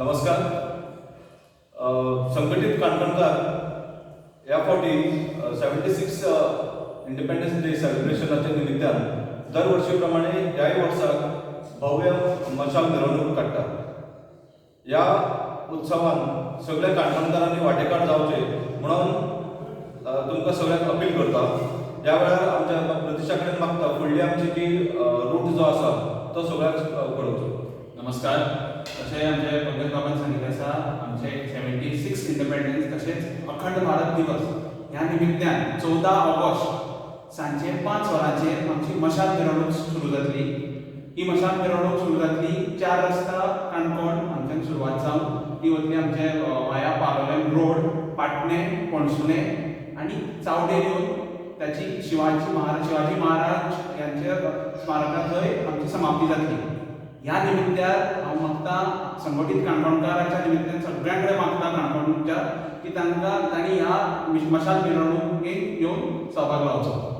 नमस्कार. संघटित काणकोणकार ह्या फावटी सेव्हन्टी सिक्स इंडिपेंडन्स डे सेलिब्रेशनाच्या निमित्तान दर प्रमाणे ह्याय वर्साक भव्य मशाल मिरवणूक काडटा ह्या उत्सवान सगळ्या काणकोणकारांनी वांटेकार जावचे म्हणून तुमकां सगळ्यांक अपील करता. ह्या वेळार आमच्या प्रदेशा कडेन मागता फुडली आमची जी रूट जो आसा तो सगळ्यांक कळोवचो नमस्कार. तशें आमचे पंकज बाबान सांगिल्लें आसा आमचे सेव्हन्टी सिक्स इंडिपेंडन्स तशेंच अखंड भारत दिवस. ह्या निमित्तान चवदा ऑगस्ट सांजे पांच वरांचेर आमची मशाल मिरवणूक सुरू जातली ही मशाल मिरवणूक सुरू जातली चार रस्ता काणकोण हांगच्यान सुरवात जावन ती वतली आमचे अ, वाया पालोलेम रोड पाटणे पणसुणे आनी चावडेर येवन त्याची शिवाजी महाराज शिवाजी महाराज यांच्या स्मारका थंय आमची समाप्ती जातली ह्या निमित्तान हांव मागता संघटीत काणकोणकाराच्या निमित्तान सगळ्यां कडेन मागता काणकोणच्या की तांकां तांणी ह्या मशाल मिरवणुकेक येवन सहभाग लावचो